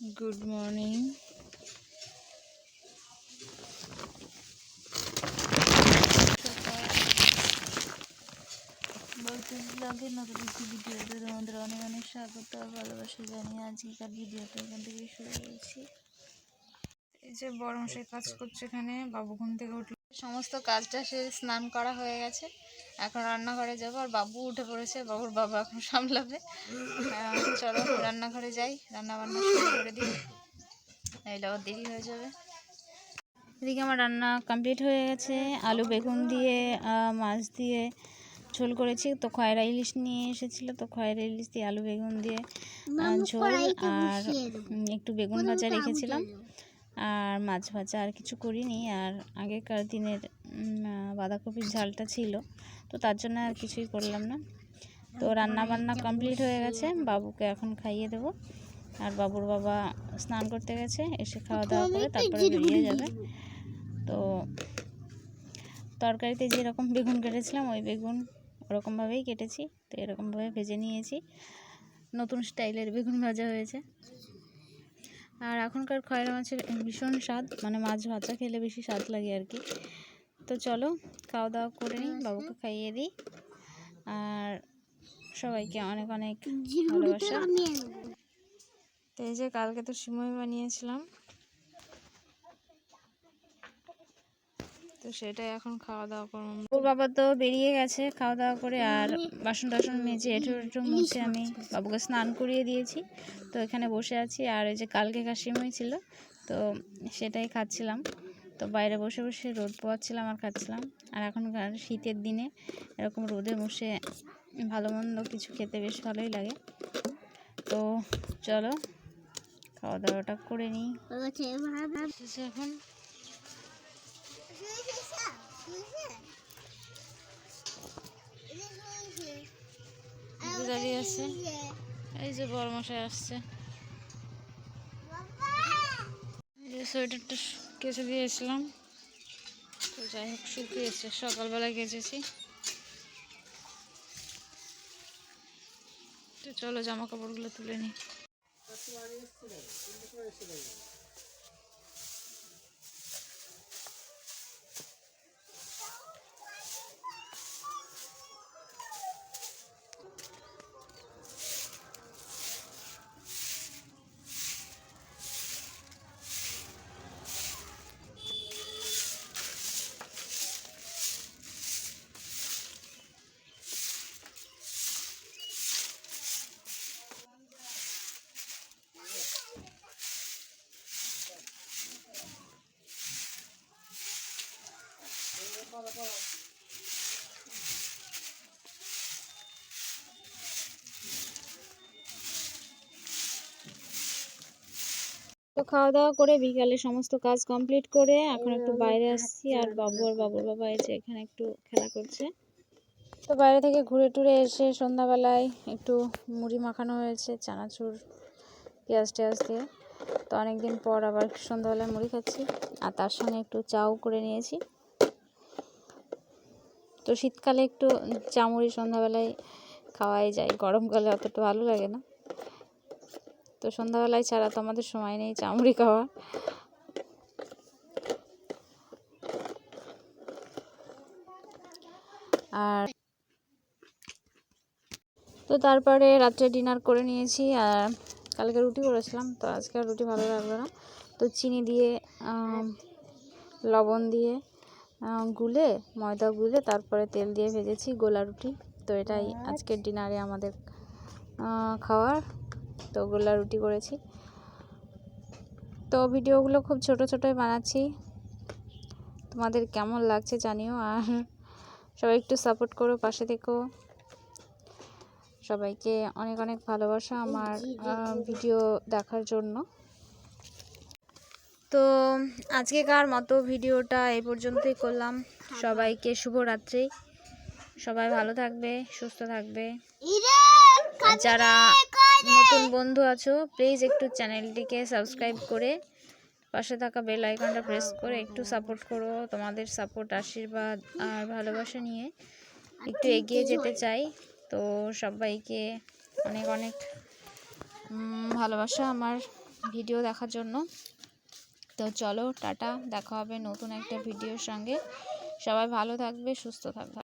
Good morning ব্লগের নতুন একটি ভিডিওতে তোমাদের অনেক অনেক স্বাগত আর ভালোবাসা জানিয়ে আজকেকার ভিডিওটা এখান থেকে শুরু করেছি। এই যে বড় মশাই কাজ করছে এখানে, বাবু ঘুম থেকে উঠল। সমস্ত কাজটা সে স্নান করা হয়ে গেছে। এখন রান্নাঘরে যাব আর বাবু উঠে পড়েছে বাবুর বাবা এখন সামলাবে। চলো রান্নাঘরে যাই রান্না বান্না শুরু করে দিই। নাহলে আবার দেরি হয়ে যাবে। এদিকে আমার রান্না কমপ্লিট হয়ে গেছে। আলু বেগুন দিয়ে মাছ দিয়ে ঝোল করেছি। তো খয়রা ইলিশ নিয়ে এসেছিল তো খয়রা ইলিশ দিয়ে আলু বেগুন দিয়ে ঝোল আর একটু বেগুন ভাজা রেখেছিলাম। আর মাছ ভাজা আর কিছু করিনি। আর আগেকার দিনের বাঁধাকপির ঝালটা ছিল, তো তার জন্য আর কিছুই করলাম না। তো রান্না বান্না কমপ্লিট হয়ে গেছে, বাবুকে এখন খাইয়ে দেবো। আর বাবুর বাবা স্নান করতে গেছে, এসে খাওয়া দাওয়া করে তারপরে বেরিয়ে যাবে। তো তরকারিতে যেরকম বেগুন কেটেছিলাম, ওই বেগুন ওরকমভাবেই কেটেছি। তো এরকমভাবে ভেজে নিয়েছি। নতুন স্টাইলের বেগুন ভাজা হয়েছে। আর এখনকার খয়রা মাছের ভীষণ স্বাদ মানে মাছ ভাজা খেলে বেশি স্বাদ লাগে আর কি। তো চলো খাওয়া দাওয়া করে নিই বাবুকে খাইয়ে দিই। আর সবাইকে অনেক অনেক ভালোবাসা। তো এই যে কালকে তো সিমই বানিয়েছিলাম। তো সেটাই এখন খাওয়া দাওয়া করব। ওর বাবা তো বেরিয়ে গেছে খাওয়া দাওয়া করে আর বাসন টাসন মেজে এঁটো এঁটো মুছে আমি বাবুকে স্নান করিয়ে দিয়েছি। তো এখানে বসে আছি আর এই যে কালকে সিমই ছিল তো সেটাই খাচ্ছিলাম। তো বাইরে বসে বসে রোদ পোয়াচ্ছিলাম আর খাচ্ছিলাম। আর এখনকার শীতের দিনে এরকম রোদে বসে ভালো মন্দ কিছু খেতে বেশ ভালোই লাগে। তো চলো খাওয়া দাওয়াটা করে নিই। এখন দাঁড়িয়ে আছে। এই যে বড় মশাই আসছে যে সোয়েটারটা কেচে দিয়েছিলাম। তো যাই হোক শুকিয়েছে সকালবেলায় কেচেছি। তো চলো জামা কাপড়গুলো তুলে নিই। তো খাওয়া দাওয়া করে বিকালে সমস্ত কাজ কমপ্লিট করে এখন একটু বাইরে আসছি আর বাবু আর বাবুর বাবা এসে এখানে একটু খেলা করছে। তো বাইরে থেকে ঘুরে টুরে এসে সন্ধ্যাবেলায় একটু মুড়ি মাখানো হয়েছে, চানাচুর, পেঁয়াজ টেয়াজ দিয়ে। তো অনেকদিন পর আবার সন্ধ্যাবেলায় মুড়ি খাচ্ছি আর তার সঙ্গে একটু চাও করে নিয়েছি। তো শীতকালে একটু চা মুড়ি সন্ধ্যাবেলায় খাওয়াই যায়। গরমকালে অতটা ভালো লাগে না। তো সন্ধ্যাবেলায় ছাড়া তো আমাদের সময় নেই চামড়ি খাওয়া আর তো তারপরে রাত্রে ডিনার করে নিয়েছি আর কালকে রুটি করেছিলাম, তো আজকে আর রুটি ভালো লাগল না। তো চিনি দিয়ে লবণ দিয়ে গুলে ময়দা গুলে তারপরে তেল দিয়ে ভেজেছি গোলা রুটি। তো এটাই আজকের ডিনারে আমাদের খাওয়ার। তো গোলা রুটি করেছি। তো ভিডিওগুলো খুব ছোট ছোটোই বানাচ্ছি। তোমাদের কেমন লাগছে জানিও আর সবাই একটু সাপোর্ট করো পাশে থেকো। সবাইকে অনেক অনেক ভালোবাসা আমার ভিডিও দেখার জন্য। তো আজকেকার মতো ভিডিওটা এই পর্যন্তই করলাম। সবাইকে শুভরাত্রি। সবাই ভালো থাকবে সুস্থ থাকবে। যারা নতুন বন্ধু আছো প্লিজ একটু চ্যানেলটিকে সাবস্ক্রাইব করে পাশে থাকা বেল আইকনটা প্রেস করে একটু সাপোর্ট করো তোমাদের সাপোর্ট আশীর্বাদ আর ভালোবাসা নিয়ে একটু এগিয়ে যেতে চাই। তো সবাইকে অনেক অনেক ভালোবাসা আমার ভিডিও দেখার জন্য। তো চলো টাটা দেখা হবে নতুন একটা ভিডিওর সঙ্গে। সবাই ভালো থাকবে সুস্থ থাকবে।